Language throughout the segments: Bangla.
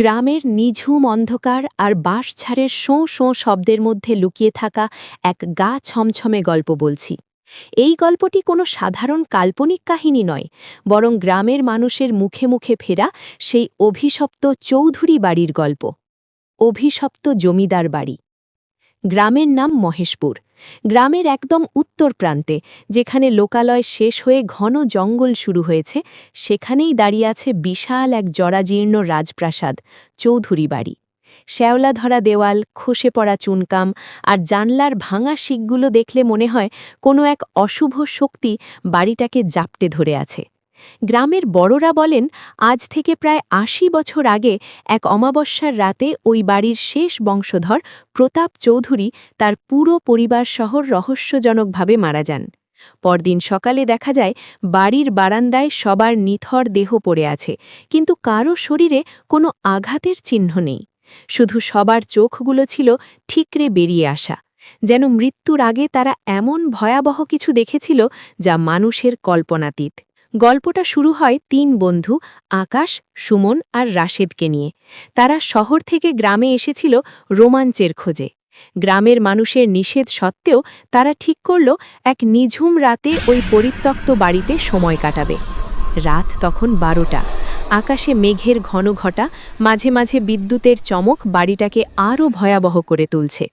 গ্রামের নিঝুম অন্ধকার আর বাঁশঝাড়ের শোঁ শোঁ শব্দের মধ্যে লুকিয়ে থাকা এক গা ছমছমে গল্প বলছি। এই গল্পটি কোনো সাধারণ কাল্পনিক কাহিনী নয়, বরং গ্রামের মানুষের মুখে মুখে ফেরা সেই অভিশপ্ত চৌধুরী বাড়ির গল্প। অভিশপ্ত জমিদার বাড়ি। গ্রামের নাম মহেশপুর। গ্রামের একদম উত্তর প্রান্তে, যেখানে লোকালয় শেষ হয়ে ঘন জঙ্গল শুরু হয়েছে, সেখানেই দাঁড়িয়ে আছে বিশাল এক জরাজীর্ণ রাজপ্রাসাদ, চৌধুরী বাড়ি। শ্যাওলা ধরা দেওয়াল, খসে পড়া চুনকাম আর জানলার ভাঙা শিকগুলো দেখলে মনে হয় কোনো এক অশুভ শক্তি বাড়িটাকে জাপটে ধরে আছে। গ্রামের বড়রা বলেন, আজ থেকে প্রায় আশি বছর আগে এক অমাবস্যার রাতে ওই বাড়ির শেষ বংশধর প্রতাপ চৌধুরী তার পুরো পরিবার শহর রহস্যজনকভাবে মারা যান। পরদিন সকালে দেখা যায়, বাড়ির বারান্দায় সবার নিথর দেহ পড়ে আছে, কিন্তু কারও শরীরে কোনো আঘাতের চিহ্ন নেই। শুধু সবার চোখগুলো ছিল ঠিকরে বেরিয়ে আসা। যেন মৃত্যুর আগে তারা এমন ভয়াবহ কিছু দেখেছিল যা মানুষের কল্পনাতীত। গল্পটা শুরু হয় তিন বন্ধু, আকাশ, সুমন আর রাশেদকে নিয়ে। তারা শহর থেকে গ্রামে এসেছিল রোমাঞ্চের খোঁজে। গ্রামের মানুষের নিষেধ সত্ত্বেও তারা ঠিক করল, এক নিঝুম রাতে ওই পরিত্যক্ত বাড়িতে সময় কাটাবে। রাত তখন বারোটা। আকাশে মেঘের ঘন ঘটা, মাঝে মাঝে বিদ্যুতের চমক বাড়িটাকে আরও ভয়াবহ করে তুলছে।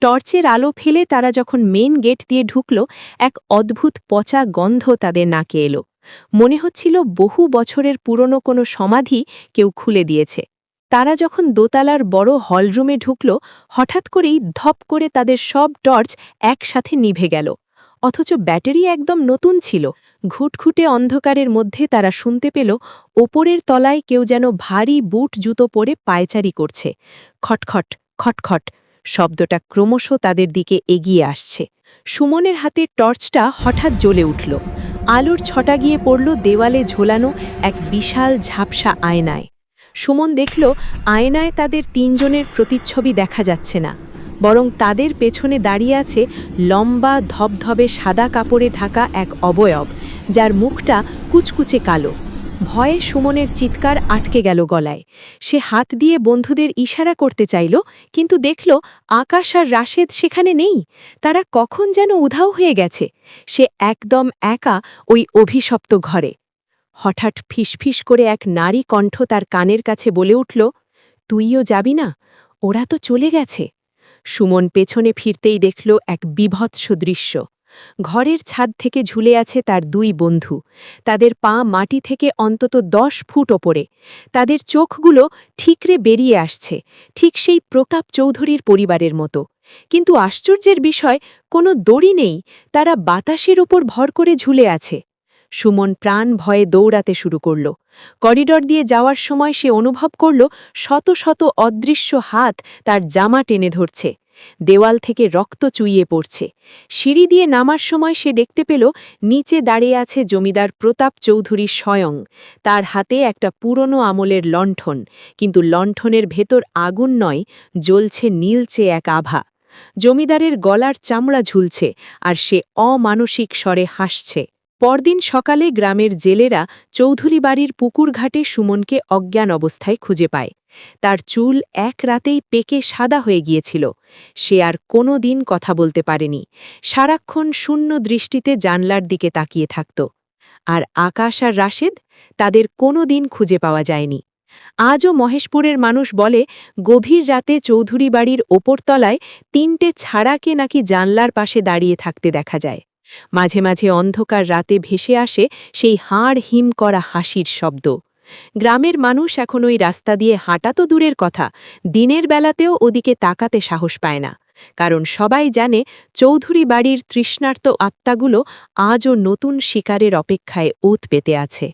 টর্চের আলো ফেলে তারা যখন মেন গেট দিয়ে ঢুকল, এক অদ্ভুত পচা গন্ধ তাদের নাকে এলো। মনে হচ্ছিল বহু বছরের পুরনো কোনো সমাধি কেউ খুলে দিয়েছে। তারা যখন দোতলার বড় হলরুমে ঢুকল, হঠাৎ করেই ধপ করে তাদের সব টর্চ একসাথে নিভে গেল। অথচ ব্যাটারি একদম নতুন ছিল। ঘুটঘুটে অন্ধকারের মধ্যে তারা শুনতে পেল, ওপরের তলায় কেউ যেন ভারী বুট জুতো পরে পায়চারি করছে। খটখট খটখট, শব্দটা ক্রমশ তাদের দিকে এগিয়ে আসছে। সুমনের হাতে টর্চটা হঠাৎ জ্বলে উঠল। আলোর ছটা গিয়ে পড়ল দেওয়ালে ঝোলানো এক বিশাল ঝাপসা আয়নায়। সুমন দেখল, আয়নায় তাদের তিনজনের প্রতিচ্ছবি দেখা যাচ্ছে না। বরং তাদের পেছনে দাঁড়িয়ে আছে লম্বা, ধবধবে সাদা কাপড়ে ঢাকা এক অবয়ব, যার মুখটা কুচকুচে কালো। ভয়ে সুমনের চিৎকার আটকে গেল গলায়। সে হাত দিয়ে বন্ধুদের ইশারা করতে চাইল, কিন্তু দেখল আকাশ আর রাশেদ সেখানে নেই। তারা কখন যেন উধাও হয়ে গেছে। সে একদম একা ওই অভিশপ্ত ঘরে। হঠাৎ ফিসফিস করে এক নারী কণ্ঠ তার কানের কাছে বলে উঠল, তুইও যাবি না? ওরা তো চলে গেছে। সুমন পেছনে ফিরতেই দেখল এক বিভৎস দৃশ্য। ঘরের ছাদ থেকে ঝুলে আছে তার দুই বন্ধু। তাদের পা মাটি থেকে অন্তত দশ ফুট ওপরে। তাদের চোখগুলো ঠিকরে বেরিয়ে আসছে, ঠিক সেই প্রতাপ চৌধুরীর পরিবারের মতো। কিন্তু আশ্চর্যের বিষয়, কোনো দড়ি নেই, তারা বাতাসের ওপর ভর করে ঝুলে আছে। সুমন প্রাণ ভয়ে দৌড়াতে শুরু করল। করিডর দিয়ে যাওয়ার সময় সে অনুভব করল শত শত অদৃশ্য হাত তার জামা টেনে ধরছে। দেওয়াল থেকে রক্ত চুইয়ে পড়ছে। সিঁড়ি দিয়ে নামার সময় সে দেখতে পেল, নিচে দাঁড়িয়ে আছে জমিদার প্রতাপ চৌধুরী স্বয়ং। তার হাতে একটা পুরনো আমলের লণ্ঠন, কিন্তু লণ্ঠনের ভেতর আগুন নয়, জ্বলছে নীলচে এক আভা। জমিদারের গলার চামড়া ঝুলছে, আর সে অমানসিক স্বরে হাসছে। পরদিন সকালে গ্রামের জেলেরা চৌধুরী বাড়ির পুকুর ঘাটে সুমনকে অজ্ঞান অবস্থায় খুঁজে পায়। তার চুল এক রাতেই পেকে সাদা হয়ে গিয়েছিল। সে আর কোনো দিন কথা বলতে পারেনি। সারাক্ষণ শূন্য দৃষ্টিতে জানলার দিকে তাকিয়ে থাকত। আর আকাশ আর রাশেদ তাদের কোনো দিন খুঁজে পাওয়া যায়নি। আজও মহেশপুরের মানুষ বলে, গভীর রাতে চৌধুরী বাড়ির ওপরতলায় তিনটে ছাড়াকে নাকি জানলার পাশে দাঁড়িয়ে থাকতে দেখা যায়। মাঝে মাঝে অন্ধকার রাতে ভেসে আসে সেই হাড় হিম করা হাসির শব্দ। গ্রামের মানুষ এখন ওই রাস্তা দিয়ে হাঁটা তো দূরের কথা, দিনের বেলাতেও ওদিকে তাকাতে সাহস পায় না। কারণ সবাই জানে চৌধুরী বাড়ির তৃষ্ণার্ত আত্মাগুলো আজও নতুন শিকারের অপেক্ষায় ওত পেতে আছে।